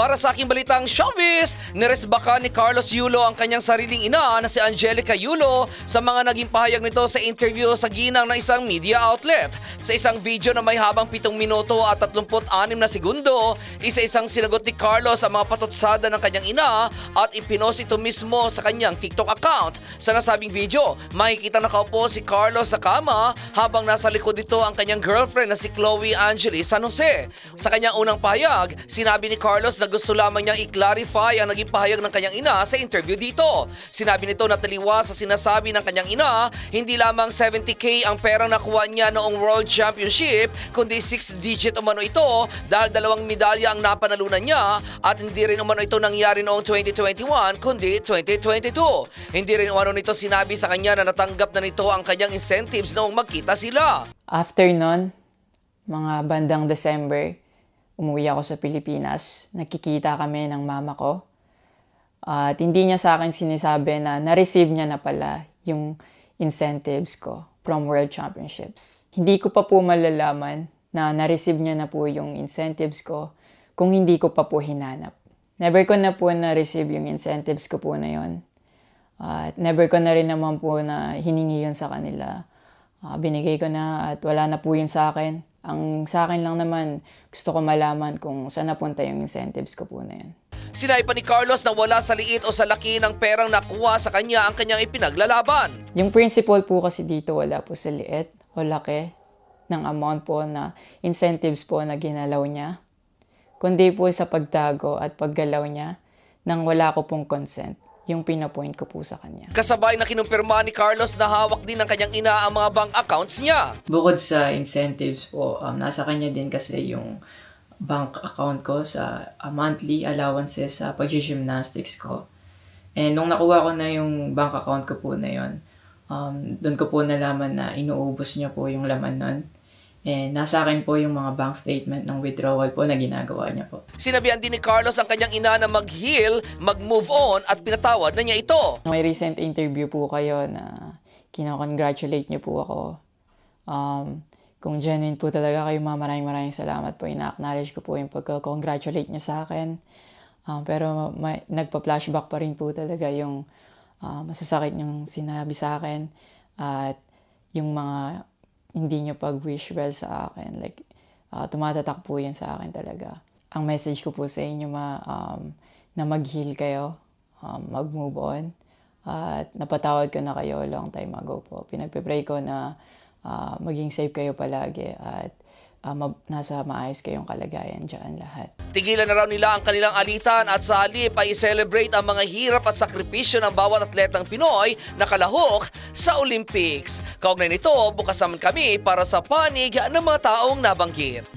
Para sa aking balitang showbiz, niresbaka ni Carlos Yulo ang kanyang sariling ina na si Angelica Yulo sa mga naging pahayag nito sa interview sa ginang ng isang media outlet. Sa isang video na may habang 7 minuto at 36 na segundo, isa-isang sinagot ni Carlos ang mga patutsada ng kanyang ina at ipinost ito mismo sa kanyang TikTok account. Sa nasabing video, makikita nakaupo si Carlos sa kama habang nasa likod nito ang kanyang girlfriend na si Chloe Angeli San Jose. Sa kanyang unang pahayag, sinabi ni Carlos na gusto lamang niyang i-clarify ang naging pahayag ng kanyang ina sa interview dito. Sinabi nito na taliwa sa sinasabi ng kanyang ina, hindi lamang 70k ang perang nakuha niya noong World Championship, kundi 6-digit umano ito dahil dalawang medalya ang napanalunan niya at hindi rin umano ito nangyari noong 2021 kundi 2022. Hindi rin umano nito sinabi sa kanya na natanggap na nito ang kanyang incentives noong magkita sila. After nun, mga bandang December, umuwi ako sa Pilipinas. Nakikita kami ng mama ko. At hindi niya sa akin sinisabi na na-receive niya na pala yung incentives ko from World Championships. Hindi ko pa po malalaman na na-receive niya na po yung incentives ko kung hindi ko pa po hinanap. Never ko na po na-receive yung incentives ko po na yon. At never ko na rin naman po na hiningi yun sa kanila. Ah, binigay ko na at wala na po yun sa akin. Ang sa akin lang naman, gusto ko malaman kung saan napunta yung incentives ko po na yun. Sinabi pa ni Carlos na wala sa liit o sa laki ng perang nakuha sa kanya ang kanyang ipinaglalaban. Yung principle po kasi dito wala po sa liit o laki ng amount po na incentives po na ginalaw niya. Kundi po sa pagtago at paggalaw niya nang wala ko pong consent yung pinapoint ko po sa kanya. Kasabay na kinumpirma ni Carlos na hawak din ng kanyang ina ang mga bank accounts niya. Bukod sa incentives po, um, nasa kanya din kasi yung bank account ko sa uh, monthly allowances sa pag-gymnastics ko. And nung nakuha ko na yung bank account ko po na yon, um, doon ko po nalaman na inuubos niya po yung laman nun. And nasa akin po yung mga bank statement ng withdrawal po na ginagawa niya po. Sinabihan din ni Carlos ang kanyang ina na mag-heal, mag-move on at pinatawad na niya ito. May recent interview po kayo na kinakongratulate niyo po ako. Um, kung genuine po talaga kayo, ma, maraming maraming salamat po. Ina-acknowledge ko po yung pagka-congratulate niyo sa akin. Um, pero may, nagpa-flashback pa rin po talaga yung uh, masasakit niyong sinabi sa akin at yung mga hindi niyo pag-wish well sa akin. Like, uh, tumatatak po yun sa akin talaga. Ang message ko po sa inyo, ma, um, na mag-heal kayo, um, mag-move on. At napatawad ko na kayo long time ago po. Pinagpe-pray ko na uh, maging safe kayo palagi at uh, ma- nasa maayos kayong kalagayan dyan lahat. Tigilan na raw nila ang kanilang alitan at sa halip ay celebrate ang mga hirap at sakripisyo ng bawat atletang Pinoy na kalahok sa Olympics. Kaugnay nito, bukas naman kami para sa panig ng mga taong nabanggit.